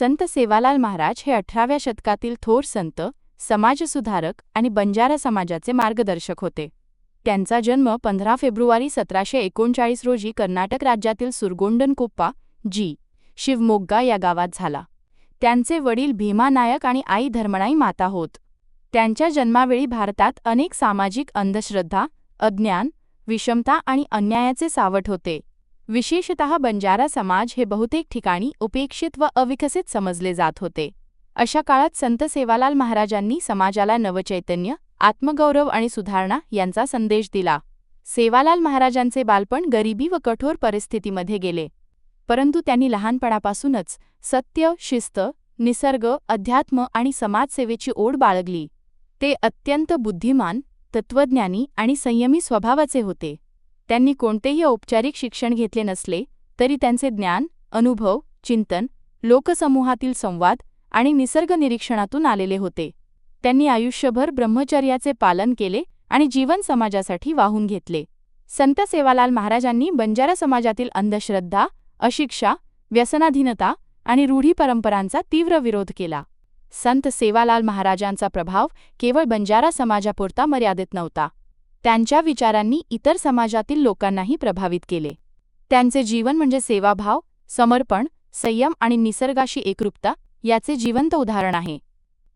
संत सेवालाल महाराज हे अठराव्या शतकातील थोर संत समाजसुधारक आणि बंजारा समाजाचे मार्गदर्शक होते. त्यांचा जन्म पंधरा फेब्रुवारी सतराशे एकोणचाळीस रोजी कर्नाटक राज्यातील सुरगोंडनकोप्पा जी. शिवमोग्गा या गावात झाला. त्यांचे वडील भीमा नायक आणि आई धर्मणाई माता होत. त्यांच्या जन्मावेळी भारतात अनेक सामाजिक अंधश्रद्धा अज्ञान विषमता आणि अन्यायाचे सावट होते. विशेषतः बंजारा समाज हे बहुतेक ठिकाणी उपेक्षित व अविकसित समजले जात होते. अशा काळात संत सेवालाल महाराजांनी समाजाला नवचैतन्य आत्मगौरव आणि सुधारणा यांचा संदेश दिला. सेवालाल महाराजांचे बालपण गरिबी व कठोर परिस्थितीमध्ये गेले. परंतु त्यांनी लहानपणापासूनच सत्य शिस्त निसर्ग अध्यात्म आणि समाजसेवेची ओढ बाळगली. ते अत्यंत बुद्धिमान तत्त्वज्ञानी आणि संयमी स्वभावाचे होते. त्यांनी कोणतेही औपचारिक शिक्षण घेतले नसले तरी त्यांचे ज्ञान अनुभव चिंतन लोकसमूहातील संवाद आणि निसर्ग निरीक्षणातून आलेले होते. त्यांनी आयुष्यभर ब्रह्मचर्याचे पालन केले आणि जीवन समाजासाठी वाहून घेतले. संत सेवालाल महाराजांनी बंजारा समाजातील अंधश्रद्धा अशिक्षा व्यसनाधीनता आणि रूढी परंपरांचा तीव्र विरोध केला. संत सेवालाल महाराजांचा प्रभाव केवळ बंजारा समाजापुरता मर्यादित नव्हता. त्यांच्या विचारांनी इतर समाजातील लोकांनाही प्रभावित केले. त्यांचे जीवन म्हणजे सेवाभाव समर्पण संयम आणि निसर्गाशी एकरूपता याचे जिवंत उदाहरण आहे.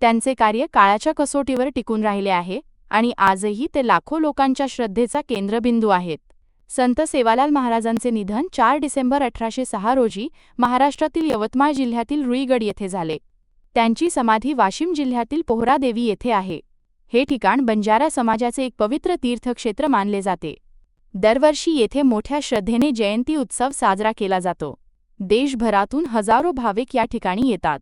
त्यांचे कार्य काळाच्या कसोटीवर टिकून राहिले आहे आणि आजही ते लाखो लोकांच्या श्रद्धेचा केंद्रबिंदू आहेत. संत सेवालाल महाराजांचे निधन चार डिसेंबर अठराशे सहा रोजी महाराष्ट्रातील यवतमाळ जिल्ह्यातील रुईगड येथे झाले. त्यांची समाधी वाशिम जिल्ह्यातील पोहरादेवी येथे आहे. हे ठिकाण बंजारा समाजाचे एक पवित्र तीर्थक्षेत्र मानले जाते. दरवर्षी येथे मोठ्या श्रद्धेने जयंती उत्सव साजरा केला जातो. देशभरातून हजारो भाविक या ठिकाणी येतात.